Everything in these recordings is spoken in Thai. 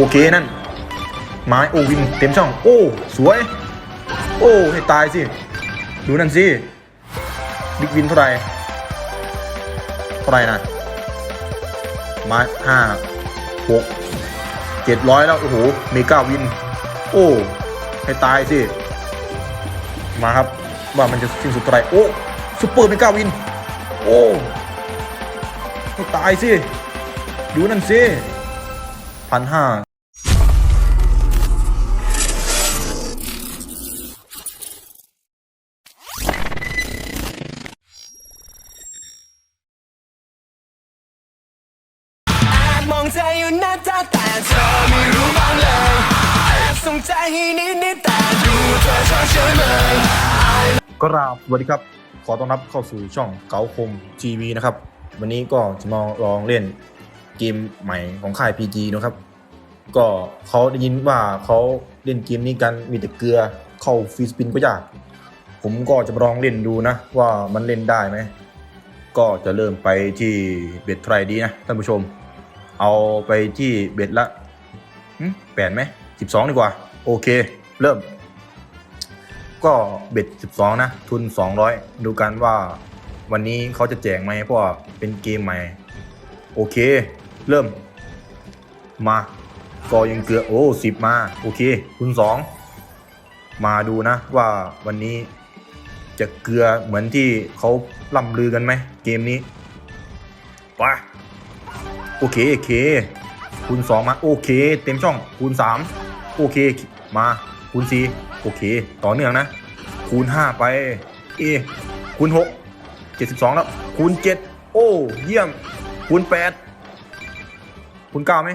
โอเคนั่นไม้โอวินเต็มช่อง โอ้ สวย โอ้ให้ตายสิ ดูนั่นสิบิ๊กวินเท่าไหร่เท่าไหร่นะไม้ห้าหกเจ็ดร้อยแล้ว โอ้โหเมกาวิน โอ้ให้ตายสิ มาครับ ว่ามันจะสิ้นสุดเท่าไหร่โอ้ซุปเปอร์เมกาวิน โอ้ให้ตายสิ ดูนั่นสิพันห้า เธออยู่น้าตาแต่เธอไม่รู้บ้างเลยแอบสงใจให้นิดนิดแต่ดูเธอชอบเฉยเลยก็ราบสวัสดีครับ ขอต้อนรับเข้าสู่ช่องเก๋าคมทีวีนะครับ วันนี้ก็จะมาลองเล่นเกมใหม่ของค่าย PG นะครับ ก็เขาได้ยินว่าเขาเล่นเกมนี้กันมีแต่เกลือเข้าฟรีสปินก็ยาก ผมก็จะลองเล่นดูนะ ว่ามันเล่นได้ไหมก็จะเริ่มไปที่เบ็ดไทรดีนะท่านผู้ชม เอาไปที่เบ็ดละแปดไหมสิบสองดีกว่า โอเค เริ่ม ก็เบ็ด12นะ ทุน200ดูกันว่าวันนี้เขาจะแจกไหมเพราะเป็นเกมใหม่ โอเค เริ่ม มาก็ยังเกลือ โอ้สิบมา โอเค ทุน2มาดูนะว่าวันนี้จะเกลือเหมือนที่เขาล่ำลือกันไหมเกมนี้ไป โอเคโอเคคูณ2มาโอเค เต็มช่องคูณ3โอเคมาคูณ4โอเค ต่อเนื่องนะ คูณ5ไปเอคูณ6 72แล้วคูณ7โอ้เยี่ยมคูณ8คูณ9ไหม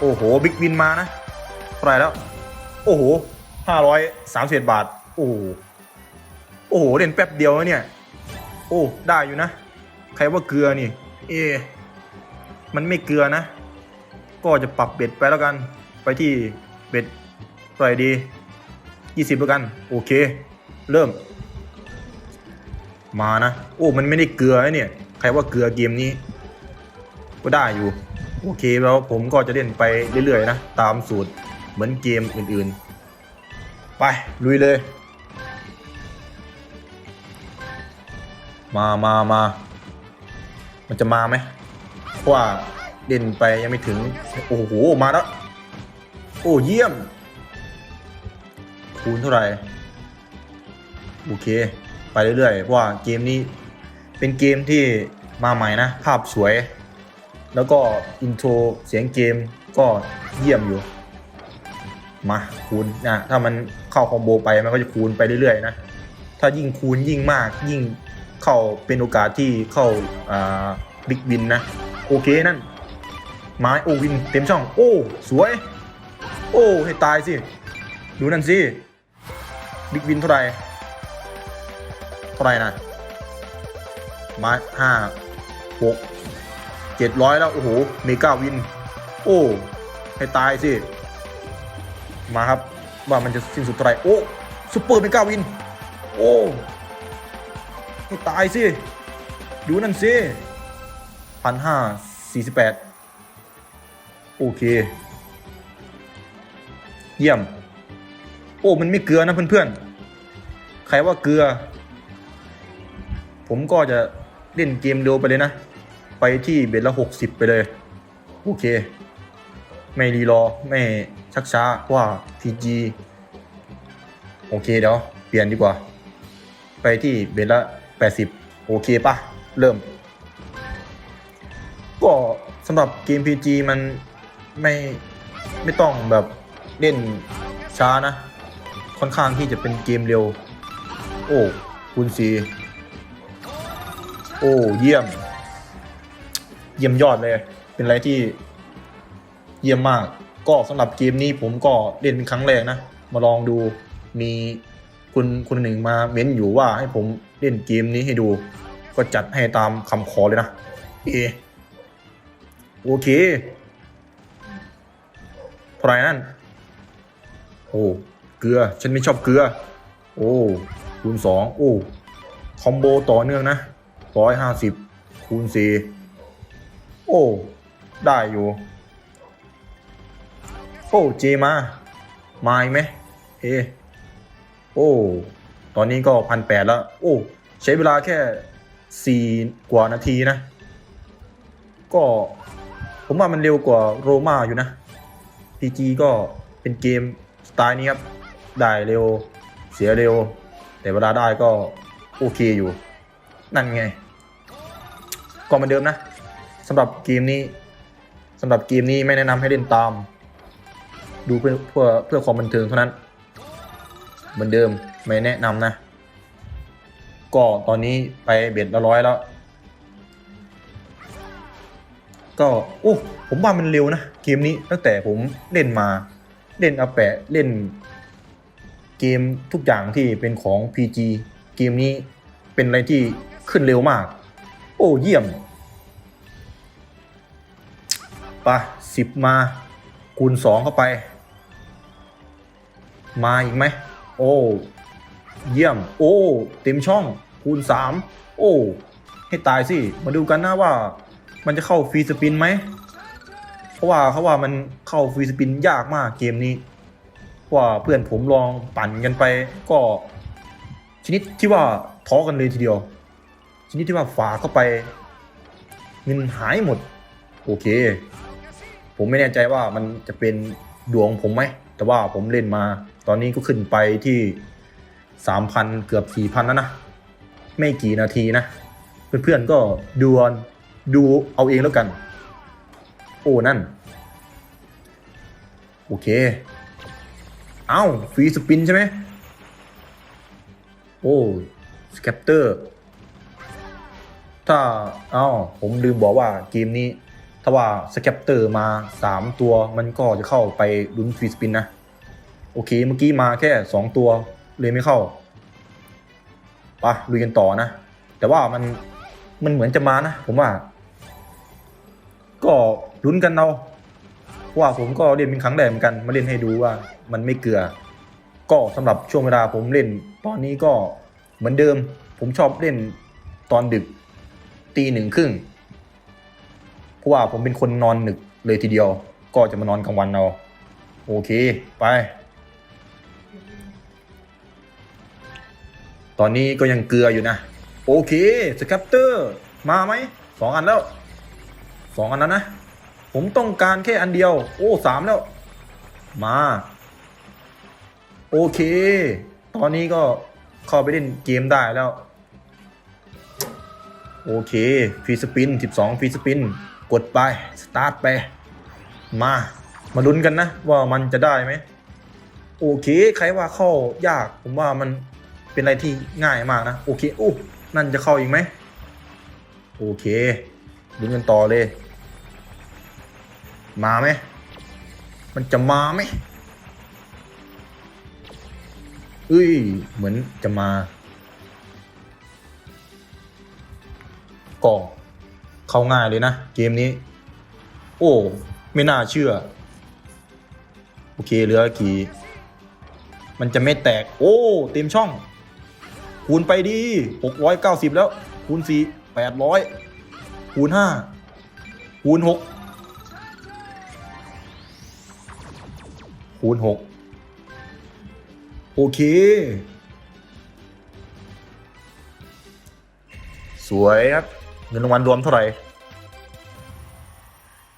โอ้โหบิ๊กวินมานะเท่าไรแล้ว โอ้โห531บาท โอ้โหโอ้โหเล่นแป๊บเดียวนะเนี่ย โอ้ได้อยู่นะ ใครว่าเกลือนี่ เอ มันไม่เกลือนะ ก็จะปรับเบ็ดไปแล้วกัน ไปที่เบ็ดเท่าไหร่ดี 20แล้วกัน โอเค เริ่ม มานะ โอ้ มันไม่ได้เกลือเนี่ย ใครว่าเกลือเกมนี้ ก็ได้อยู่ โอเคแล้วผมก็จะเล่นไปเรื่อยๆนะ ตามสูตรเหมือนเกมอื่นๆ ไป ลุยเลย มามามามันจะมาไหม ว่าเล่นไปยังไม่ถึง โอ้โห มาแล้ว โอ้เยี่ยม คูณเท่าไหร่ โอเค ไปเรื่อยๆเพราะว่าเกมนี้เป็นเกมที่มาใหม่นะ ภาพสวย แล้วก็อินโทรเสียงเกมก็เยี่ยมอยู่ มาคูณนะถ้ามันเข้าคอมโบไปมันก็จะคูณไปเรื่อยๆนะ ถ้ายิ่งคูณยิ่งมากยิ่งเข้าเป็นโอกาสที่เข้าอ่าบิ๊กวินนะ โอเคนั่นไม้โอวินเต็มช่อง โอ้สวย โอ้ให้ตายสิ ดูนั่นสิบิ๊กวินเท่าไหร่เท่าไหร่นะไม้ห้าหกเจ็ดร้อยแล้วโอ้โหเมกาวิน โอ้ให้ตายสิมาครับว่ามันจะสิ้นสุดเท่าไหร่โอ้ซุปเปอร์เมกาวิน โอ้ให้ตายสิ ดูนั่นสิ พันห้าสี่สิบแปดโอเค เยี่ยม โอ้ มันไม่เกลือนะเพื่อนๆ ใครว่าเกลือ ผมก็จะเล่นเกมเร็วไปเลยนะ ไปที่เบ็ดละหกสิบไปเลย โอเค ไม่รีรอ ไม่ชักช้าเพราะว่า PG โอเคเดี๋ยว เปลี่ยนดีกว่า ไปที่เบ็ดละแปดสิบโอเคปะเริ่ม ก็สำหรับเกม PG มันไม่ไม่ต้องแบบเล่นช้านะ ค่อนข้างที่จะเป็นเกมเร็ว โอ้คูณสีโอ้เยี่ยม เยี่ยมยอดเลย เป็นอะไรที่เยี่ยมมาก ก็สำหรับเกมนี้ผมก็เล่นเป็นครั้งแรกนะ มาลองดูมีคุณคุณหนึ่งมาเม้นอยู่ว่าให้ผมเล่นเกมนี้ให้ดู ก็จัดให้ตามคำขอเลยนะเอ โอเคเท่าไหร่นั่น โอ้ เกลือ ฉันไม่ชอบเกลือ โอ้คูณสองโอ้ คอมโบต่อเนื่องนะร้อยห้าสิบคูณสี่โอ้ ได้อยู่ โอ้ เจมา มาอีกไหมเอ โอ้ ตอนนี้ก็พันแปดแล้ว โอ้ ใช้เวลาแค่สี่กว่านาทีนะ ก็ ผมว่ามันเร็วกว่าโรม่าอยู่นะ PG ก็เป็นเกมสไตล์นี้ครับ ได้เร็วเสียเร็ว แต่เวลาได้ก็โอเคอยู่ นั่นไง ก็เหมือนเดิมนะสำหรับเกมนี้สำหรับเกมนี้ไม่แนะนำให้เล่นตาม ดูเพื่อเพื่อเพื่อความบันเทิงเท่านั้น เหมือนเดิมไม่แนะนำนะ ก็ตอนนี้ไปเบ็ดละร้อยแล้ว ก็โอ้ผมว่ามันเร็วนะ เกมนี้ตั้งแต่ผมเล่นมาเล่นอาแปะเล่น เกมทุกอย่างที่เป็นของ PG เกมนี้เป็นอะไรที่ขึ้นเร็วมาก โอ้เยี่ยมไปสิบมาคูณสองเข้าไป มาอีกไหม โอ้ เยี่ยม โอ้ เต็มช่องคูณสามโอ้ ให้ตายสิ มาดูกันนะว่า มันจะเข้าฟรีสปินไหม เพราะว่าเขาว่ามันเข้าฟรีสปินยากมากเกมนี้เพราะว่าเพื่อนผมลองปั่นกันไปก็ ชนิดที่ว่าท้อกันเลยทีเดียว ชนิดที่ว่าฝาเข้าไป เงินหายหมด โอเค ผมไม่แน่ใจว่ามันจะเป็นดวงผมไหม แต่ว่าผมเล่นมา ตอนนี้ก็ขึ้นไปที่สามพันเกือบสี่พันแล้วนะ ไม่กี่นาทีนะ เพื่อนๆก็ดูเอา ดูเอาเองแล้วกัน โอ้นั่น โอเค เอ้าฟรีสปินใช่ไหมโอ้สแคปเตอร์ ถ้าเอ้าผมลืมบอกว่าเกมนี้ ถ้าว่าสแคปเตอร์มา 3 ตัวมันก็จะเข้าไปลุ้นฟรีสปินนะ โอเคเมื่อกี้มาแค่ 2 ตัวเลยไม่เข้าไปะลุยกันต่อนะ แต่ว่ามันมันเหมือนจะมานะ ผมว่า ก็ลุ้นกันเอาเพราะว่าผมก็เล่นเป็นครั้งแรกเหมือนกัน มาเล่นให้ดูว่ามันไม่เกลือ ก็สำหรับช่วงเวลาผมเล่น ตอนนี้ก็เหมือนเดิม ผมชอบเล่นตอนดึกตีหนึ่งครึ่งเพราะว่าผมเป็นคนนอนดึกเลยทีเดียว ก็จะมานอนกลางวันเอาโอเคไป ตอนนี้ก็ยังเกลืออยู่นะ โอเคสแคปเตอร์ มาไหมสองอันแล้ว สองอันแล้วนะ ผมต้องการแค่อันเดียว โอ้สามแล้ว มา โอเค ตอนนี้ก็เข้าไปเล่นเกมได้แล้ว โอเคฟรีสปิน 12ฟรีสปิน กดไป สตาร์ทไป มา มาลุ้นกันนะ ว่ามันจะได้ไหม โอเค ใครว่าเข้ายาก ผมว่ามันเป็นอะไรที่ง่ายมากนะ โอเคโอ้นั่นจะเข้าอีกไหม โอเค ลุ้นกันต่อเลย มาไหม มันจะมาไหมเอ้ย เหมือนจะมาก็เข้าง่ายเลยนะ เกมนี้ โอ้ ไม่น่าเชื่อ โอเคเหลือกี่ มันจะไม่แตก โอ้ เต็มช่อง คูณไปดี 690 แล้ว คูณ4 800 คูณ5คูณ6คูณ6โอเค สวยครับ เงินรางวัลรวมเท่าไหร่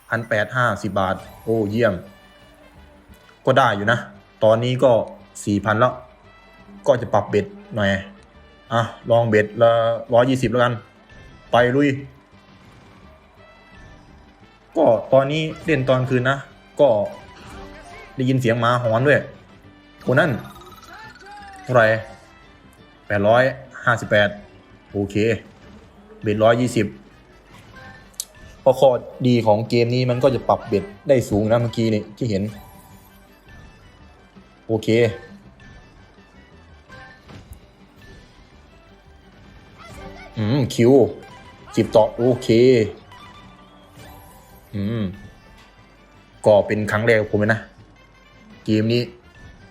พันแปดห้าสิบบาท โอ้เยี่ยม ก็ได้อยู่นะ ตอนนี้ก็สี่พันแล้ว ก็จะปรับเบ็ดหน่อย อะ ลองเบ็ดละร้อยยี่สิบแล้วกัน ไปลุย ก็ตอนนี้เล่นตอนคืนนะ ก็ได้ยินเสียงหมาหอนด้วยคนนั้นเท่าไหร่แปดร้อยห้าสิบแปดโอเคเบ็ดร้อยยี่สิบพอข้อดีของเกมนี้มันก็จะปรับเบ็ดได้สูงนะเมื่อกี้นี่ที่เห็น โอเค อืม คิวจิบต่อโอเค อืมก่อเป็นครั้งแรกของผมเลยนะ เกมนี้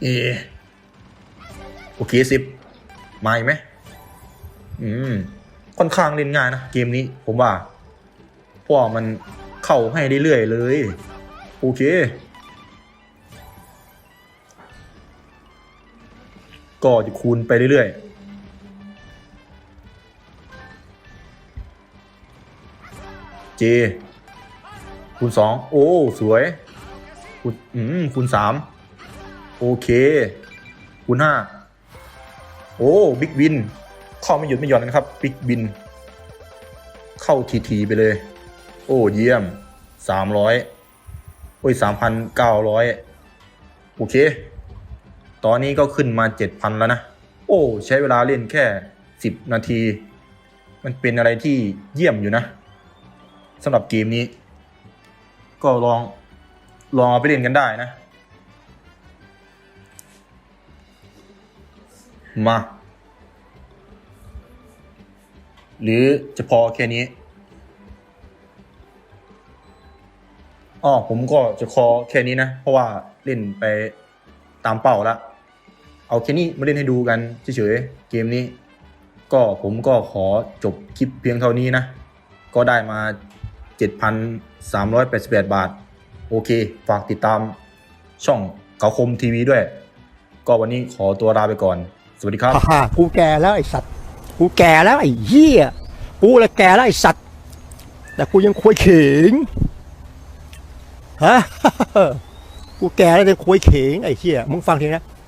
เอโอเคสิบมาอีกไหมอืมค่อนข้างเล่นง่ายนะ เกมนี้ ผมว่าเพราะมันเข้าให้เรื่อยเลย โอเค ก็จะคูณไปเรื่อยๆจ คูณสองโอ้ สวยคูณอืมคูณสามโอเคคูณห้าโอ้บิ๊กวิน เข้าไม่หยุดไม่หย่อนนะครับบิ๊กวิน เข้าทีทีๆไปเลย โอ้เยี่ยมสามร้อยโอ้ยสามพันเก้าร้อยโอเค ตอนนี้ก็ขึ้นมาเจ็ดพันแล้วนะ โอ้ ใช้เวลาเล่นแค่สิบนาที มันเป็นอะไรที่เยี่ยมอยู่นะสำหรับเกมนี้ ก็ลองลองเอาไปเล่นกันได้นะ มา หรือจะพอแค่นี้อ๋อผมก็จะคอแค่นี้นะ เพราะว่าเล่นไปตามเป้าละเอาแค่นี้มาเล่นให้ดูกันเฉยๆเกมนี้ ก็ผมก็ขอจบคลิปเพียงเท่านี้นะ ก็ได้มา 7,388บาท โอเค ฝากติดตามช่องเกาคมทีวีด้วย ก็วันนี้ขอตัวลาไปก่อน สวัสดีครับฮ่ากูแก่แล้วไอ้สัตว์ กูแก่แล้วไอ้เหี้ย กูลยแก่แล้วไอ้สัตว์ แต่กูยังคุยเขิง ฮะ กูแก่แล้วยังคุยเขิงไอ้เหี้ย มึงฟังทีนะ